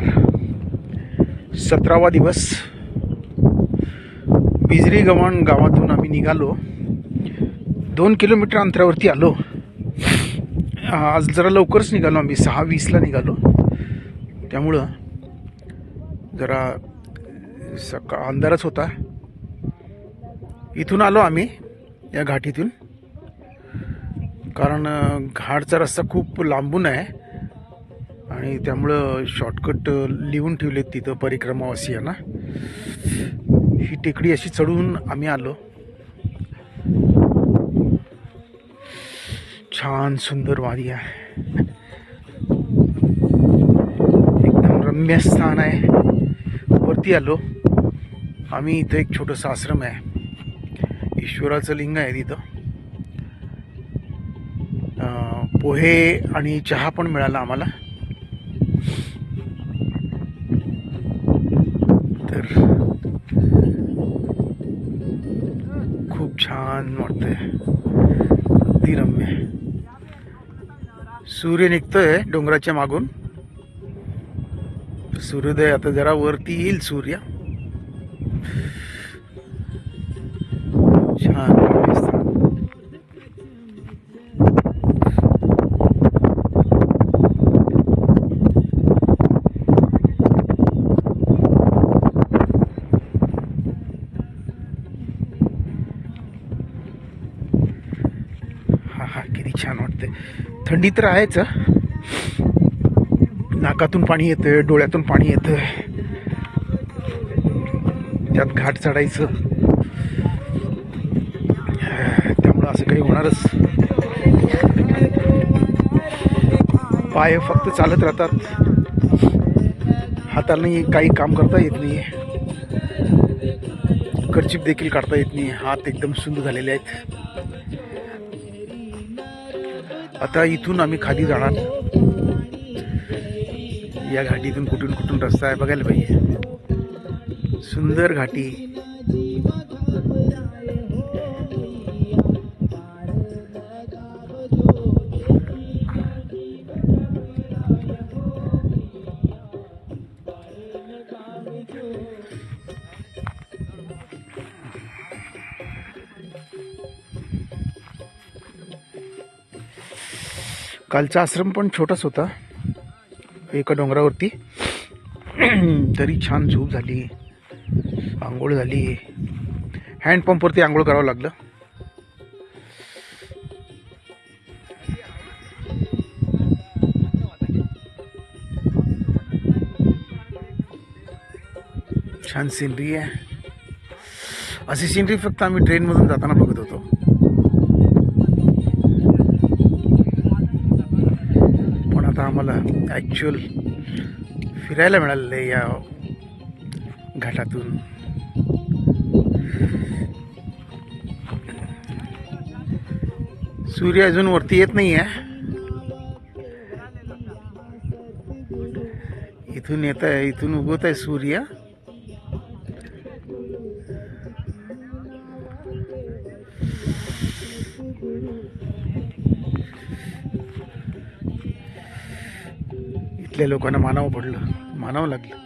Number सतरावा दिवस. बिजरी गव्हाण गावातून आम्ही निघालो. दोन किलोमीटर अंतरावरती आलो. आज जरा लवकरच निघालो आम्ही सहा वीसला निघालो. त्यामुळं जरा सकाळ अंधारच होता. इथून आलो आम्ही या घाटीतून. कारण घाटचा रस्ता खूप लांबून आहे. आणि त्यामुळं शॉर्टकट लिहून ठेवलेत तिथं परिक्रमावासियांना ही टेकडी अशी चढून आम्ही आलो. छान सुंदर वारी आहे. एकदम रम्य स्थान आहे. वरती आलो. आम्ही इथं एक छोटंसं आश्रम आहे. ईश्वराचं लिंग आहे तिथं. पोहे आणि चहा पण मिळाला आम्हाला. तर खूप छान वाटतंय. अगदी रम्य सूर्य निघतोय डोंगराच्या मागून. सूर्योदय आता जरा वरती येईल सूर्य. थंडी तर आहेच नाकातून पाणी येतं डोळ्यातून पाणी येतं त्यात घाट चढायचं. त्यामुळं असं काही होणारच. पाय फक्त चालत राहतात. हाताने काही काम करता येत नाही. कर्चिप देखील काढता येत नाही. हात एकदम सुंदर झालेले आहेत. आता इथून आम्ही खाली जाणार. या घाटीतून कुठून कुठून रस्ता आहे बघायला पाहिजे. सुंदर घाटी. कालचा आश्रम पण छोटाच होता. एका डोंगरावरती. तरी छान झोप झाली. आंघोळ झाली. हँडपंपवरती आंघोळ करावं लागलं. छान सिनरी आहे. अशी सिनरी फक्त आम्ही ट्रेनमधून जाताना बघत होतो. ॲक्च्युअल फिरायला मिळालेलं आहे या घाटातून. सूर्य अजून वरती येत नाही आहे इथून येत आहे इथून उगवत आहे सूर्य. इथल्या लोकांना मानावं पडलं मानावं लागलं.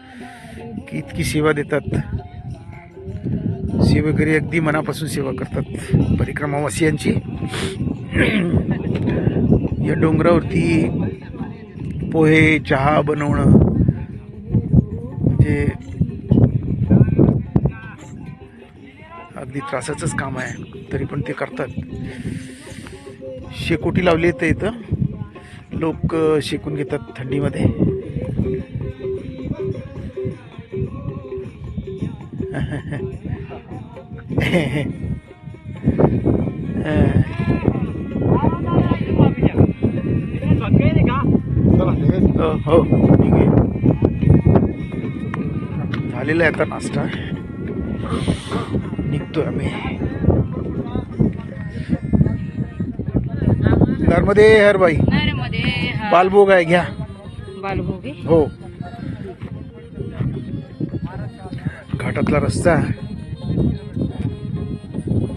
की इतकी सेवा देतात. सेवेकरी अगदी मनापासून सेवा करतात. परिक्रमावासियांची या डोंगरावरती पोहे चहा बनवणं म्हणजे अगदी त्रासाचंच काम आहे तरी पण ते करतात. शेकोटी लावली तर इथं. लोक शिकून घेतात थंडीमध्ये. हो ठीक आहे. झालेला आहे आता नाश्ता. निघतोय आम्ही. घरमध्ये हर बाई बालभोग आहे घ्या. बालभोगी? हो. घाटातला रस्ता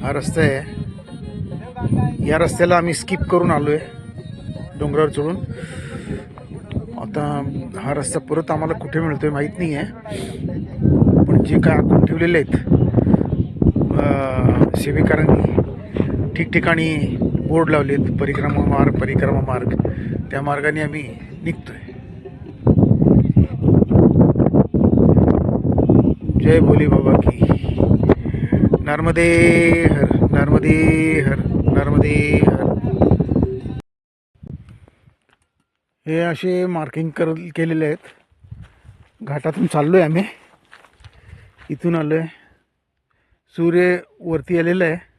हा रस्ता आहे. या रस्त्याला आम्ही स्किप करून आलोय डोंगरावर चढून. आता हा रस्ता परत आम्हाला कुठे मिळतोय माहीत नाही आहे पण जे काय आखून ठेवलेले आहेत सेवेकरांनी ठिकठिकाणी बोर्ड लावलेत परिक्रमा मार्ग परिक्रमा मार्ग. त्या मार्गाने आम्ही निघतोय. जय भोले बाबा की. नर्मदे हर नर्मदे हर नर्मदे हर. हे असे मार्किंग कर केलेले आहेत. घाटातून चाललो आहे आम्ही. इथून आलो आहे सूर्य वरती आलेला आहे.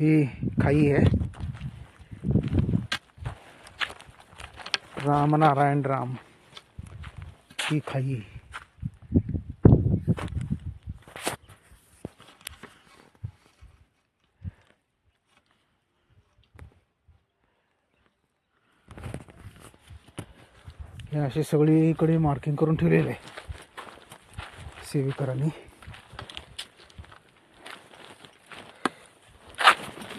ही खाई आहे रामनारायण राम ही खाई। हे असे सगळीकडे मार्किंग करून ठेवलेले सेवेकरांनी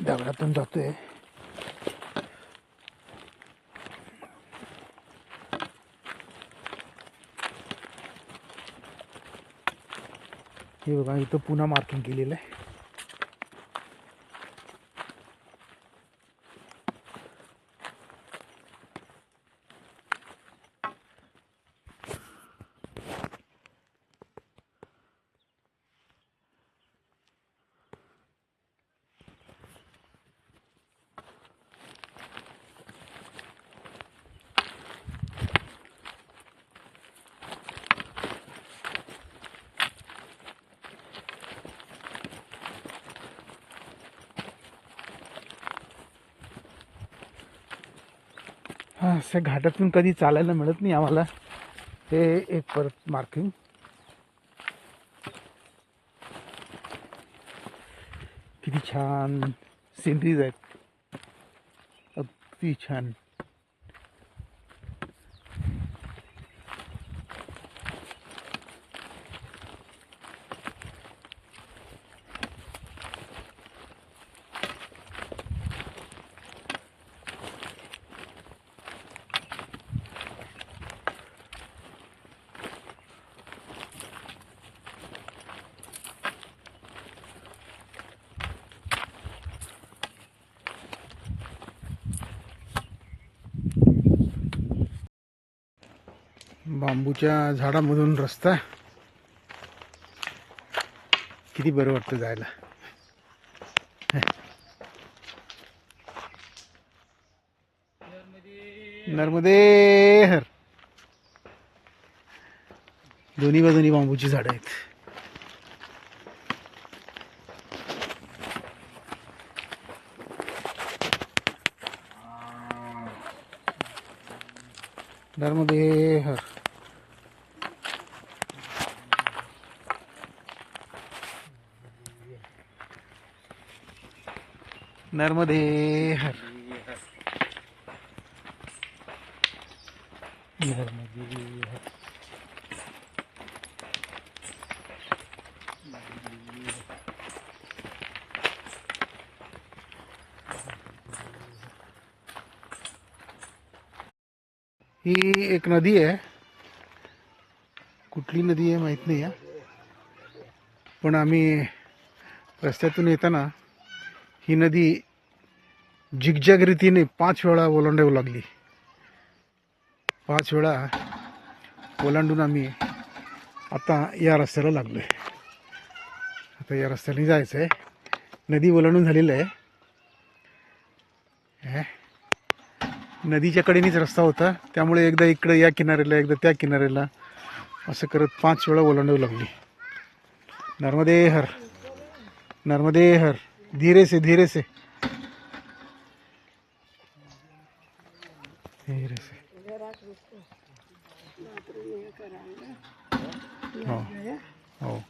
दगडातून जातोय हे बघा इथं पुन्हा मार्किंग केलेलं आहे हा असं घाटातून कधी चालायला मिळत नाही आम्हाला. हे एक परत मार्किंग किती छान सिनरीज आहेत. अगदी छान. बांबूच्या झाडामधून रस्ता. किती बरं वाटतं जायला. नर्मदे हर दोन्ही बाजूनी बांबूची झाडं आहेत. नर्मदे हर नर्मदे हर। नर्मदे हर ही एक नदी आहे। कुठली नदी आहे माहीत नाही आहे। पण आम्ही रस्त्यातून येताना ही नदी जिगजॅग रीतीने पाच वेळा ओलांडावी लागली. पाच वेळा ओलांडून आम्ही आता या रस्त्याला लागलो आहे आता या रस्त्याने जायचं आहे नदी ओलांडून झालेलं आहे. हे. नदीच्या कडेनेच रस्ता होता. त्यामुळे एकदा इकडे या किनाऱ्याला एकदा त्या किनाऱ्याला असं करत पाच वेळा ओलांडावी लागली. नर्मदे हर नर्मदे हर धीरे से धीरे से। धीरे से। हाँ। हाँ।